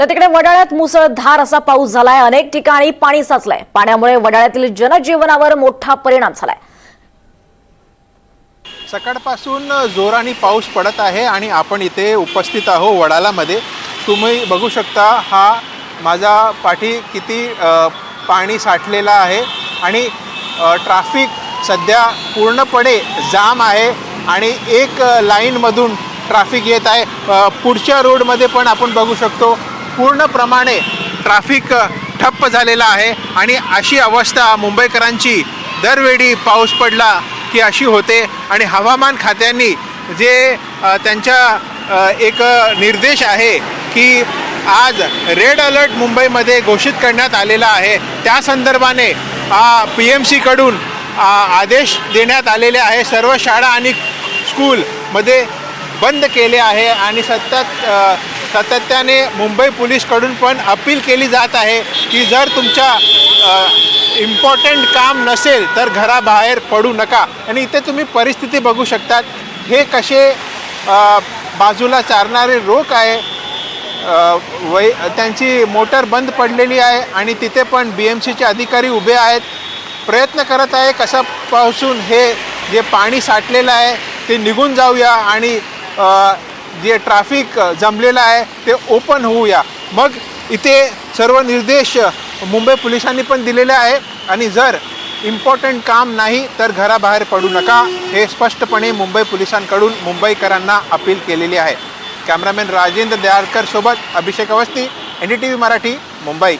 तर तिकडे वडाळ्यात मुसळधार असा पाऊस झालाय. अनेक ठिकाणी पाणी साचलंय. पाण्यामुळे वडाळ्यातील जनजीवनावर मोठा परिणाम झालाय. सकाळपासून जोराने पाऊस पडत आहे आणि आपण इथे उपस्थित आहो वडालामध्ये तुम्ही बघू शकता हा माझा पाठी किती पाणी साठलेला आहे आणि ट्राफिक ट्रॅफिक सध्या पूर्णपणे जाम आहे आणि एक लाईनमधून ट्रॅफिक येत आहे. पुढच्या रोडमध्ये पण आपण बघू शकतो पूर्णप्रमाणे ट्रॅफिक ठप्प झालेला आहे आणि अशी अवस्था मुंबईकरांची. दरवेळी पाऊस पडला की अशी होते आणि हवामान खात्यांनी जे त्यांच्या एक निर्देश आहे की आज रेड अलर्ट मुंबईमध्ये घोषित करण्यात आलेला आहे. त्या संदर्भाने पी एम सीकडून आदेश देण्यात आलेले आहे. सर्व शाळा आणि स्कूलमध्ये बंद केले आहे आणि सतत सातत्याने मुंबई पोलीसकडून पण अपील केली जात आहे की जर तुमच्या इम्पॉर्टंट काम नसेल तर घराबाहेर पडू नका. आणि इथे तुम्ही परिस्थिती बघू शकतात. हे कसे बाजूला चारणारे रोख आहे वै त्यांची मोटर बंद पडलेली आहे आणि तिथे पण बी एम सीचे अधिकारी उभे आहेत. प्रयत्न करत आहे कसापासून हे जे पाणी साठलेलं आहे ते निघून जाऊया आणि जे ट्रॅफिक जमलेलं आहे ते ओपन होऊया. मग इथे सर्व निर्देश मुंबई पोलिसांनी पण दिलेले आहे. आणि जर इम्पॉर्टंट काम नाही तर घराबाहेर पडू नका. हे स्पष्टपणे मुंबई पोलिसांकडून मुंबईकरांना अपील केलेली आहे. कॅमेरामॅन राजेंद्र दयाळकर सोबत Abhishek Awasthi N D T V Marathi Mumbai.